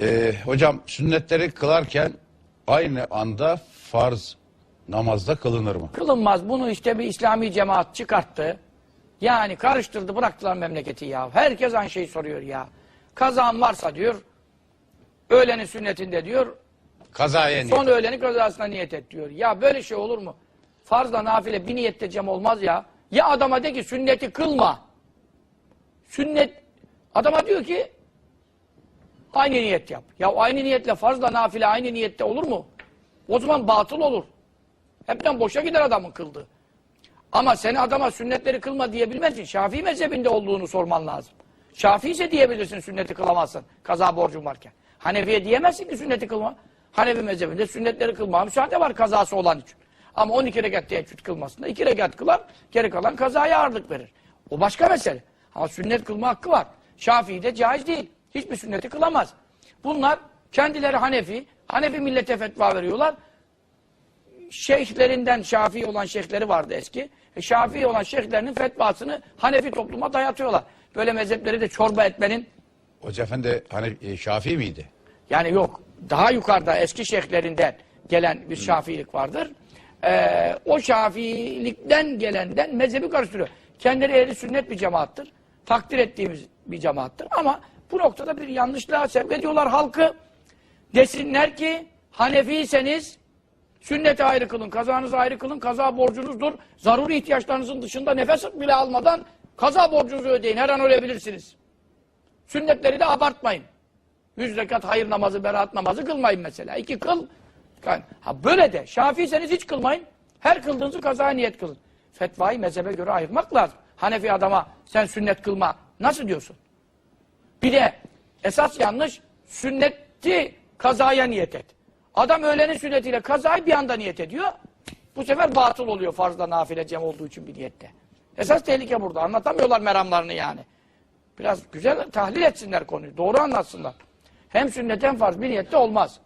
Ee, hocam sünnetleri kılarken aynı anda farz namazda kılınır mı? Kılınmaz. Bunu işte bir İslami cemaat çıkarttı. Yani karıştırdı bıraktılar memleketi ya. Herkes aynı şeyi soruyor ya. Kazan varsa diyor, öğlenin sünnetinde diyor, Kazaya niyet. son öğlenin kazasına niyet et diyor. Ya böyle şey olur mu? Farzla nafile bir niyette cem olmaz ya. Ya adama de ki sünneti kılma. Sünnet, adama diyor ki aynı niyet yap. Ya aynı niyetle farzla nafile aynı niyette olur mu? O zaman batıl olur. Hepten boşa gider adamın kıldığı. Ama seni adama sünnetleri kılma diyebilmezsin. Şafii mezhebinde olduğunu sorman lazım. Şafii ise diyebilirsin sünneti kılamazsın. Kaza borcun varken. Hanefi'ye diyemezsin ki sünneti kılma. Hanefi mezhebinde sünnetleri kılma müsaade var kazası olan için. Ama 12 rekat teheccüd kılmasında 2 rekat kılar, geri kalan kazaya ağırlık verir. O başka mesele. Ama sünnet kılma hakkı var. Şafii'de caiz değil. Hiçbir sünneti kılamaz. Bunlar kendileri Hanefi, Hanefi millete fetva veriyorlar şeyhlerinden Şafii olan şeyhleri vardı eski. E, Şafii olan şeyhlerinin fetvasını Hanefi topluma dayatıyorlar. Böyle mezhepleri de çorba etmenin Hoca Efendi hani e, Şafii miydi? yani yok daha yukarıda eski şeyhlerinden gelen bir Şafiilik vardır. Ee, o Şafiilikten gelenden mezhebi karıştırıyor. Kendileri ehli sünnet bir cemaattır. Takdir ettiğimiz bir cemaattır. Ama bu noktada bir yanlışlığa sevk ediyorlar halkı. Desinler ki Hanefiyseniz Sünneti ayrı kılın, kazanızı ayrı kılın, kaza borcunuzdur. Zaruri ihtiyaçlarınızın dışında nefes bile almadan kaza borcunuzu ödeyin. Her an ölebilirsiniz. Sünnetleri de abartmayın. Yüz rekat hayır namazı, beraat namazı kılmayın mesela. İki kıl. Ha böyle de. Şafiyseniz hiç kılmayın. Her kıldığınızı kazaya niyet kılın. Fetvayı mezhebe göre ayırmak lazım. Hanefi adama sen sünnet kılma. Nasıl diyorsun? Bir de esas yanlış sünneti kazaya niyet et. Adam öğlenin sünnetiyle kazayı bir anda niyet ediyor. Bu sefer batıl oluyor farzla nafile cem olduğu için bir niyette. Esas tehlike burada. Anlatamıyorlar meramlarını yani. Biraz güzel tahlil etsinler konuyu. Doğru anlatsınlar. Hem sünnet hem farz bir niyette olmaz.